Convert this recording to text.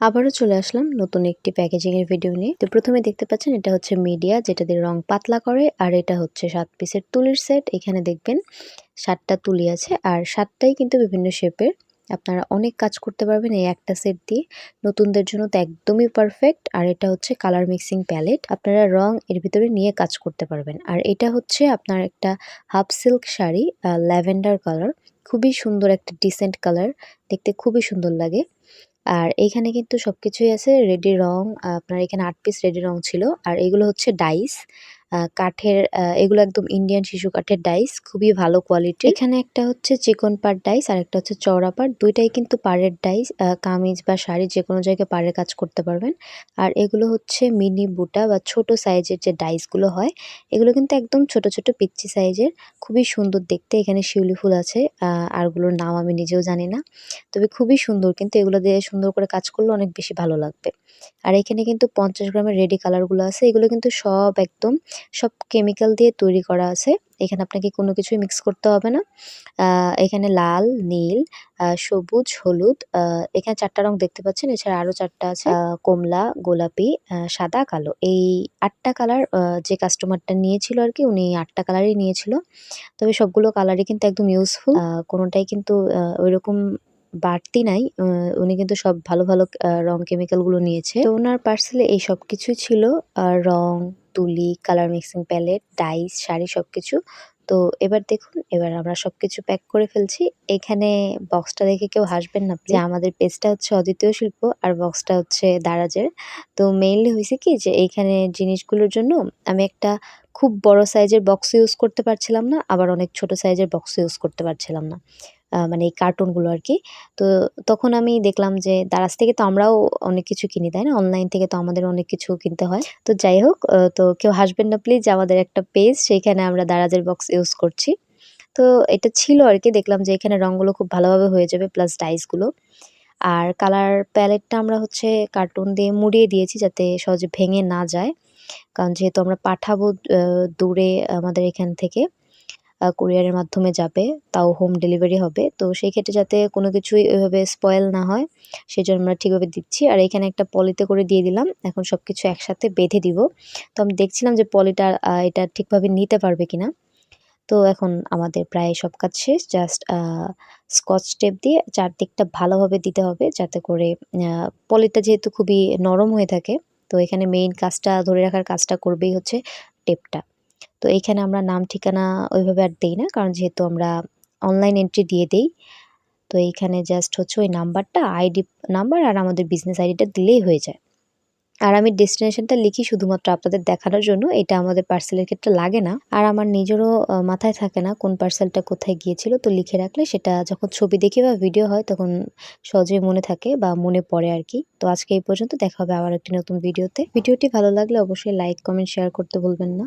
আবারও চলে আসলাম নতুন একটি প্যাকেজিং এর ভিডিও নিয়ে। তো প্রথমে দেখতে পাচ্ছেন এটা হচ্ছে মিডিয়া যেটা দিয়ে রং পাতলা করে, আর এটা হচ্ছে সাত পিসের তুলির সেট এখানে দেখবেন সাতটা তুলি আছে, আর সাতটাই কিন্তু বিভিন্ন শেপের আপনারা অনেক কাজ করতে পারবেন এই একটা সেট দিয়ে। নতুনদের জন্য তো একদমই পারফেক্ট আর এটা হচ্ছে কালার মিক্সিং প্যালেট আপনারা রং এর ভিতরে নিয়ে কাজ করতে পারবেন। আর এটা হচ্ছে আপনার একটা half silk sari lavender colour খুবই সুন্দর একটা ডিসেন্ট কালার দেখতে খুবই সুন্দর লাগে। আর এইখানে কিন্তু সবকিছুই আছে রেডি রং, আপনার এখানে আট পিস রেডি রং ছিল। আর এগুলো হচ্ছে ডাইস। কাঠের এগুলো একদম ইন্ডিয়ান শিশু কাঠের ডাইস খুবই ভালো কোয়ালিটি এখানে একটা হচ্ছে চিকন পাট ডাইস আর একটা হচ্ছে চওড়া পাট দুইটাই কিন্তু পাড়ের ডাইস কামিজ বা শাড়ি যে কোনো জায়গায় পাড়ের কাজ করতে পারবেন। আর এগুলো হচ্ছে মিনি বুটা বা ছোট সাইজের যে ডাইসগুলো হয়, এগুলো কিন্তু একদম ছোট ছোট পিচ্ছি সাইজের খুবই সুন্দর দেখতে। এখানে শিউলি ফুল আছে আর আরগুলোর নাম আমি নিজেও জানি না। তবে খুবই সুন্দর, কিন্তু এগুলো দিয়ে সুন্দর করে কাজ করলে অনেক বেশি ভালো লাগবে। আর এখানে কিন্তু পঞ্চাশ গ্রামের রেডি কালারগুলো আছে, এগুলো কিন্তু সব একদম সব কেমিক্যাল দিয়ে তৈরি করা আছে। এখানে আপনাকে কোনো কিছুই মিক্স করতে হবে না। এখানে লাল নীল সবুজ হলুদ এখানে চারটা রং দেখতে পাচ্ছেন। এছাড়া আরও চারটা আছে। কমলা গোলাপি সাদা কালো। এই আটটা কালার যে কাস্টমারটা নিয়েছিল আর কি উনি আটটা কালারই নিয়েছিল। তবে সবগুলো কালারই কিন্তু একদম ইউজফুল কোনোটাই কিন্তু ওইরকম বাড়তি নাই। উনি কিন্তু সব ভালো ভালো রং কেমিক্যালগুলো নিয়েছে। তো ওনার পার্সেলে এই সব কিছুই ছিল রং তুলি colour mixing palette dyes sari সব কিছু তো এবার দেখুন এবার আমরা সবকিছু প্যাক করে ফেলছি। এখানে বক্সটা দেখে কেউ হাসবেন না যে আমাদের পেজটা হচ্ছে অদ্বিতীয় শিল্প আর বক্সটা হচ্ছে দারাজের। তো মেইনলি হয়েছে কি যে এইখানে জিনিসগুলোর জন্য আমি একটা খুব বড় সাইজের বক্স ইউজ করতে পারছিলাম না আবার অনেক ছোট সাইজের বক্স ইউজ করতে পারছিলাম না। মানে এই কার্টুনগুলো আর কি তো তখন আমি দেখলাম যে দারাজ থেকে তো আমরাও অনেক কিছু কিনি, তাই না? অনলাইন থেকে তো আমাদের অনেক কিছু কিনতে হয়। তো যাই হোক তো কেউ হাসবেন না প্লিজ আমাদের একটা পেজ সেইখানে আমরা দারাজের বক্স ইউজ করছি। তো এটা ছিল আর কি দেখলাম যে এখানে রঙগুলো খুব ভালোভাবে হয়ে যাবে প্লাস ডাইসগুলো আর কালার প্যালেটটা আমরা হচ্ছে কার্টুন দিয়ে মুড়িয়ে দিয়েছি যাতে সহজে ভেঙে না যায়। কারণ যেহেতু আমরা পাঠাবো দূরে আমাদের এখান থেকে কুরিয়ারের মাধ্যমে যাবে, তাও হোম ডেলিভারি হবে। তো সেই ক্ষেত্রে যাতে কোনো কিছুই ওইভাবে স্পয়েল না হয় সেই জন্য আমরা ঠিকভাবে দিচ্ছি। আর এখানে একটা পলিতে করে দিয়ে দিলাম। এখন সব কিছু একসাথে বেঁধে দিব। তো আমি দেখছিলাম যে পলিটা এটা ঠিকভাবে নিতে পারবে কিনা। তো এখন আমাদের প্রায় সব কাজ শেষ। জাস্ট স্কচ টেপ দিয়ে চারদিকটা ভালোভাবে দিতে হবে, যাতে করে পলিটা যেহেতু খুবই নরম হয়ে থাকে, তো এখানে মেইন কাজটা, ধরে রাখার কাজটা করবেই হচ্ছে টেপটা তো এখানে আমরা নাম ঠিকানা ওইভাবে আর দিই না, কারণ যেহেতু আমরা অনলাইন এন্ট্রি দিয়ে দিই, তো এইখানে জাস্ট হচ্ছে ওই নাম্বারটা আইডি নাম্বার আর আমাদের বিজনেস আইডিটা দিলেই হয়ে যায়। আর আমি ডেস্টিনেশনটা লিখি শুধুমাত্র আপনাদের দেখানোর জন্য, এটা আমাদের পার্সেলের ক্ষেত্রে লাগে না। আর আমার নিজেরও মাথায় থাকে না কোন পার্সেলটা কোথায় গিয়েছিল, তো লিখে রাখলে সেটা যখন ছবি দেখি বা ভিডিও হয় তখন সহজেই মনে থাকে বা মনে পড়ে আর কি। তো আজকে এই পর্যন্ত, দেখা হবে আবার একটি নতুন ভিডিওতে ভিডিওটি ভালো লাগলে অবশ্যই লাইক কমেন্ট শেয়ার করতে ভুলবেন না।